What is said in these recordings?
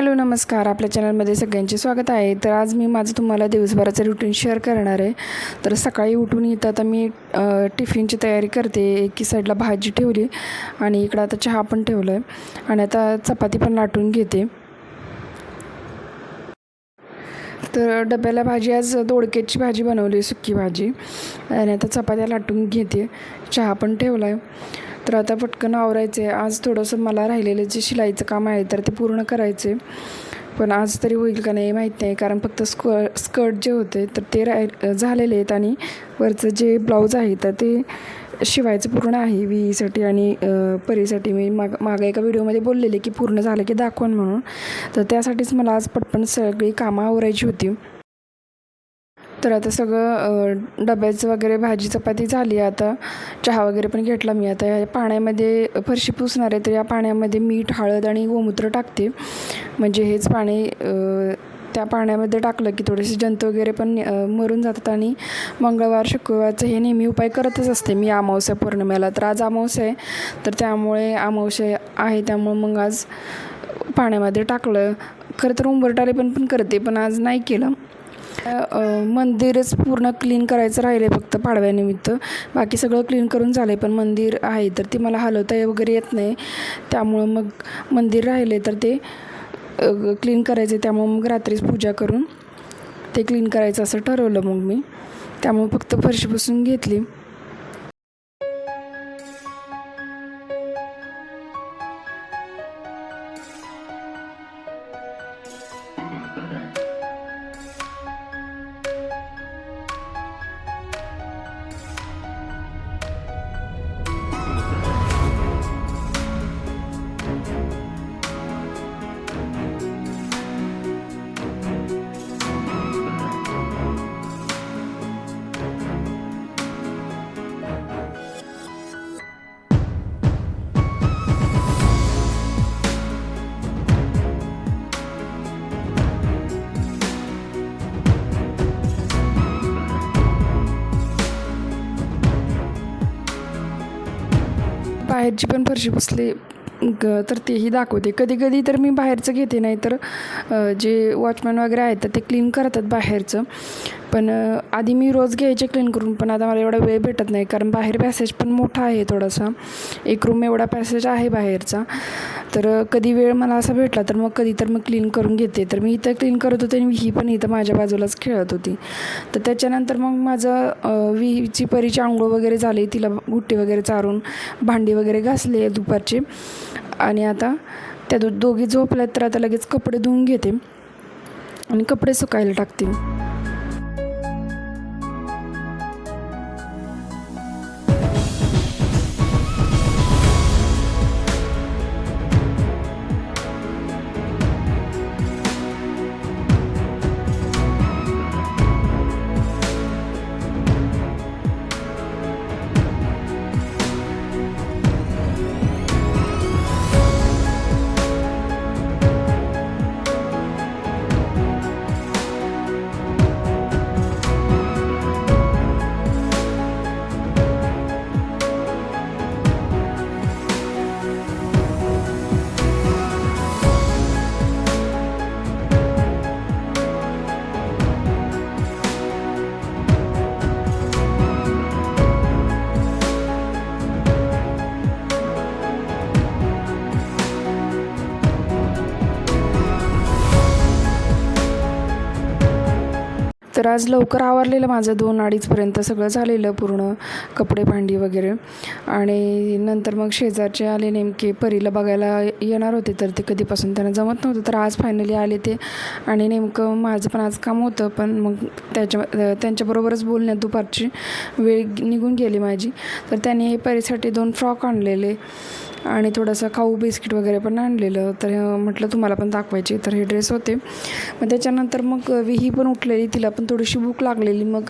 Hello नमस्कार. आपल्या चॅनलमध्ये सगळ्यांचे स्वागत आहे. तर आज मी माझं तुम्हाला दिवसभराचं रुटीन शेअर करणार आहे. तर सकाळी उठून इथं आता मी टिफिनची तयारी करते. एकी साईडला भाजी ठेवली आणि इकडं आता चहा पण ठेवलं आहे आणि आता चपाती पण लाटून घेते. तर डब्याला भाजी आज दोडक्याची भाजी बनवली सुकी भाजी. आणि आता चपात्या लाटून घेते. चहा पण ठेवला आहे तर आता पटकन आवरायचं आहे आज थोडंसं मला राहिलेलं जे शिलाईचं काम आहे तर ते पूर्ण करायचे पण आज तरी होईल का नाही माहीत नाही कारण फक्त स्क स्कर्ट जे होते तर ते राय झालेले आहेत आणि वरचं जे ब्लाऊज आहे तर ते शिवायचं पूर्ण आहे विहीसाठी आणि परीसाठी. मी माग मागं एका व्हिडिओमध्ये बोललेले की पूर्ण झालं की दाखवून म्हणून. तर त्यासाठीच मला आज पटपण सगळी कामं आवरायची होती. तर आता सगळं डब्याचं वगैरे भाजी चपाती झाली आता. चहा वगैरे पण घेतला मी आता. या पाण्यामध्ये फरशी पुसणार आहे तर या पाण्यामध्ये मीठ हळद आणि गोमूत्र टाकते. म्हणजे हेच पाणी त्या पाण्यामध्ये टाकलं की थोडेसे जंतू वगैरे पण मरून जातात आणि मंगळवार शुक्रवारचं हे नेहमी उपाय करतच असते. मी अमावस्या पौर्णिमेला तर आज अमावस्या आहे. तर त्यामुळे अमावस्या आहे त्यामुळे मग आज पाण्यामध्ये टाकलं. खरं तर उंबरटारे पण पण करते पण आज नाही केलं. मंदिरच पूर्ण क्लीन करायचं राहिलं आहे फक्त पाडव्यानिमित्त. बाकी सगळं क्लीन करून झालं आहे पण मंदिर आहे तर ते मला हलवता वगैरे येत नाही. त्यामुळं मग मंदिर राहिले तर ते क्लीन करायचे त्यामुळं मग रात्रीच पूजा करून ते क्लीन करायचं असं ठरवलं मग मी. त्यामुळे फक्त फरशी पुसून घेतली. बाहेरची पण फरशी पुसली ग तर तेही दाखवते. कधी कधी तर मी बाहेरचं घेते नाही तर जे वॉचमॅन वगैरे आहेत तर ते क्लीन करतात बाहेरचं. पण आधी मी रोज घ्यायचे क्लीन करून पण आता मला एवढा वेळ भेटत नाही. कारण बाहेर पॅसेज पण मोठा आहे थोडासा. एक रूम एवढा पॅसेज आहे बाहेरचा. तर कधी वेळ मला असा भेटला तर मग कधी तर मग क्लीन करून घेते. तर मी इथं क्लीन करत होते आणि ही पण इथं माझ्या बाजूलाच खेळत होती. तर त्याच्यानंतर मग माझं विहीची परीची आंघोळ वगैरे झाली. तिला गुट्टी वगैरे चारून भांडी वगैरे घासले दुपारची. आणि आता त्या दो दोघी झोपल्यात तर आता लगेच कपडे धुवून घेते. आणि कपडे सुकायला टाकते. तर आज लवकर आवरलेलं माझं. दोन अडीचपर्यंत सगळं झालेलं पूर्ण कपडे भांडी वगैरे. आणि नंतर मग शेजारचे आले नेमके परीला बघायला येणार होते तर ते कधीपासून त्यांना जमत नव्हतं. तर आज फायनली आले ते. आणि नेमकं माझं पण आज काम होतं पण मग त्याच्या त्यांच्याबरोबरच बोलण्यात दुपारची वेळ निघून गेली माझी. तर त्यांनी हे परीसाठी दोन फ्रॉक आणलेले. आणि थोडंसं खाऊ बिस्किट वगैरे पण आणलेलं तर म्हटलं तुम्हाला पण दाखवायचे तर हे ड्रेस होते. मग त्याच्यानंतर मग विही पण उठलेली तिला पण थोडीशी भूक लागलेली मग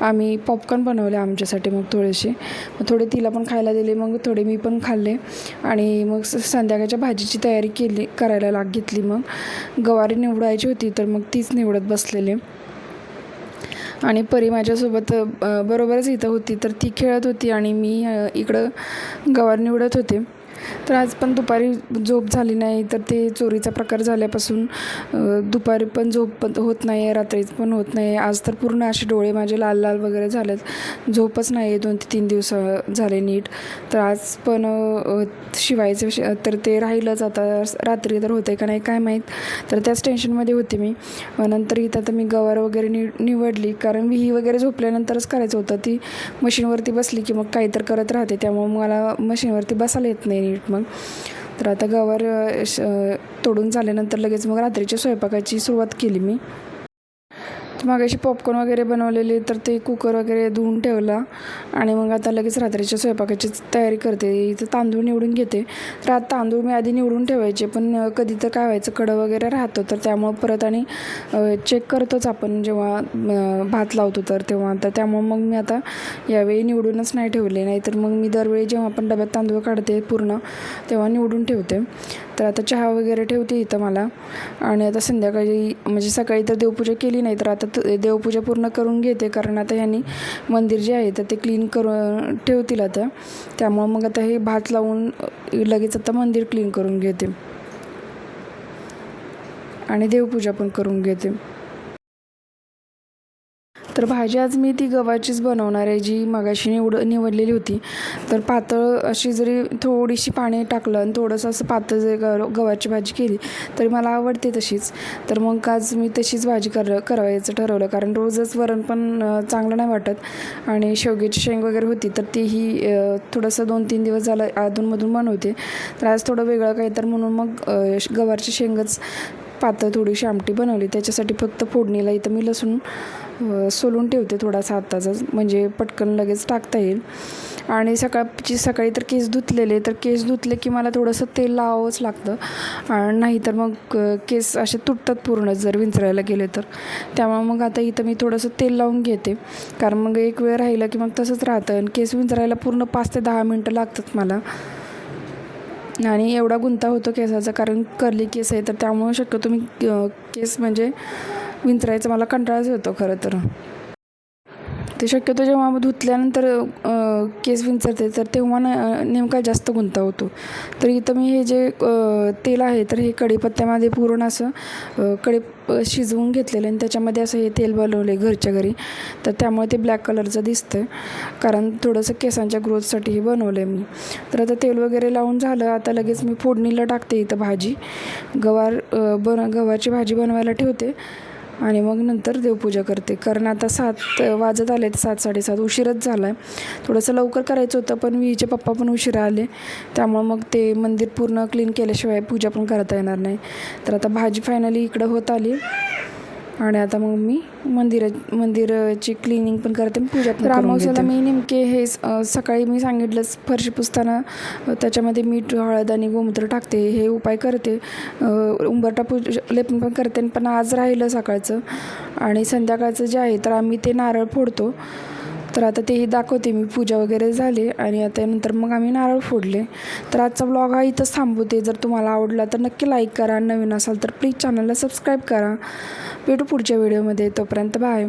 आम्ही पॉपकॉर्न बनवले आमच्यासाठी मग थोडेसे. मग थोडे तिला पण खायला दिले मग थोडे मी पण खाल्ले. आणि मग स- संध्याकाळच्या भाजीची तयारी केली करायला लाग घेतली मग. गवारी निवडायची होती तर मग तीच निवडत बसलेले. आणि परी माझ्यासोबत बरोबरच इथं होती तर ती खेळत होती आणि मी इकडं गवार निवडत होते. तर आज पण दुपारी झोप झाली नाही तर ते चोरीचा प्रकार झाल्यापासून दुपारी पण झोप पण होत नाही आहे रात्रीच पण होत नाही. आहे आज तर पूर्ण असे डोळे माझे लाल लाल वगैरे झालेत. झोपच नाही आहे दोन ते तीन दिवस झाले नीट. तर आज पण शिवायचं तर ते राहिलंच आता. रात्री तर होते का नाही काय माहीत. तर त्याच टेन्शनमध्ये होते मी. नंतर इथं आता मी गवार वगैरे नि निवडली. कारण विही वगैरे झोपल्यानंतरच करायचं होतं. ती मशीनवरती बसली की मग काही तर करत राहते. त्यामुळे मला मशीनवरती बसायला येत नाही नीट. मग. तर आता गवार श- तोडून झाल्यानंतर लगेच मग रात्रीच्या स्वयंपाकाची सुरुवात केली मी. मग अशी पॉपकॉर्न वगैरे बनवलेले तर ते कुकर वगैरे धुवून ठेवला. आणि मग आता लगेच रात्रीच्या स्वयंपाकाची तयारी करते. इथं तांदूळ निवडून घेते. तर आता तांदूळ मी आधी निवडून ठेवायचे पण कधी तर काय व्हायचं कडं वगैरे राहतं तर त्यामुळं परत आणि चेक करतोच आपण जेव्हा भात लावतो तर तेव्हा. तर त्यामुळं मग मी आता यावेळी निवडूनच नाही ठेवले. नाहीतर मग मी दरवेळी जेव्हा आपण डब्यात तांदूळ काढते पूर्ण तेव्हा निवडून ठेवते. तर आता चहा वगैरे ठेवते इथं मला. आणि आता संध्याकाळी म्हणजे सकाळी तर देवपूजा केली नाही तर आता देवपूजा पूर्ण करून घेते कारण आता ह्यांनी मंदिर जे आहे तर ते क्लीन करून ठेवतील आता. त्यामुळं मग आता हे भात लावून लगेच आता मंदिर क्लीन करून घेते. आणि देवपूजा पण करून घेते. भाजी आज मी ती गव्हाचीच बनवणार आहे जी मगाशी निवड निवडलेली होती. तर पातळ अशी जरी थोडीशी पाणी टाकलं आणि थोडंसं असं पातळ जरी गव्हाची भाजी केली तरी मला आवडते तशीच. तर मग आज मी तशीच भाजी कर करावायचं ठरवलं कारण रोजच वरण पण चांगलं नाही वाटत. आणि शेवग्याची शेंग वगैरे होती तर तीही थोडंसं दोन तीन दिवस झालं अधूनमधून बनवते. तर आज थोडं वेगळं काही तर म्हणून मग गवारची शेंगच पातळ थोडीशी आमटी बनवली. त्याच्यासाठी फक्त फोडणीला इथं मी लसूण सोलून ठेवते थोडासा आत्ताचाच म्हणजे पटकन लगेच टाकता येईल. आणि सकाळची सकाळी तर केस धुतलेले. तर केस धुतले की मला थोडंसं तेल लावावंच लागतं. आणि नाही तर मग केस असे तुटतात पूर्ण जर विंचरायला गेले तर. त्यामुळे मग आता इथं मी थोडंसं तेल लावून घेते. कारण मग एक वेळ राहिलं की मग तसंच राहतं. आणि केस विंचरायला पूर्ण पाच ते दहा मिनटं लागतात मला. आणि एवढा गुंता होतो केसाचा. कारण कर्ली केस आहे तर त्यामुळे शक्यतो मी केस म्हणजे विंचरायचा मला कंटाळाच येतो खरं तर. ते शक्यतो जेव्हा धुतल्यानंतर केस विंचरते तर तेव्हा न नेमका जास्त गुंता होतो तर इथं मी हे जे तेल आहे तर हे कढीपत्त्यामध्ये पूर्ण असं अ, कढी शिजवून घेतलेलं आणि त्याच्यामध्ये असं हे तेल बनवलं आहे घरच्या घरी. तर त्यामुळे ते ब्लॅक कलरचं दिसतं कारण थोडंसं केसांच्या ग्रोथसाठी हे बनवलं आहे मी. तर आता तेल वगैरे लावून झालं आता लगेच मी फोडणीला टाकते इथं भाजी. गवार बन गव्हाची भाजी बनवायला ठेवते. आणि मग नंतर देवपूजा करते. कारण आता सात वाजत आले सात साडेसात. उशीरच झाला आहे थोडंसं लवकर करायचं होतं पण विहीचे पप्पा पण उशिरा आले. त्यामुळं मग ते मंदिर पूर्ण क्लीन केल्याशिवाय पूजा पण करता येणार नाही. तर आता भाजी फायनली इकडं होत आली. आणि आता मग मी मंदिरा मंदिराची क्लिनिंग पण करते पूजा पण अमावस्याला मी नेमके हे सकाळी मी सांगितलंच फरशी पुसताना त्याच्यामध्ये मीठ हळद आणि गोमूत्र टाकते हे उपाय करते. उंबरटा पूज लेपन पण करते पण आज राहिलं सकाळचं. आणि संध्याकाळचं जे आहे तर आम्ही ते नारळ फोडतो. तर आता तेही दाखवते मी. पूजा वगैरे झाली आणि आता नंतर मग आम्ही नारळ फोडले. तर आजचा ब्लॉग हा इथंच थांबवते. जर तुम्हाला आवडला तर नक्की लाईक करा. नवीन असाल तर प्लीज चॅनलला सबस्क्राईब करा. भेटू पुढच्या व्हिडिओमध्ये तोपर्यंत बाय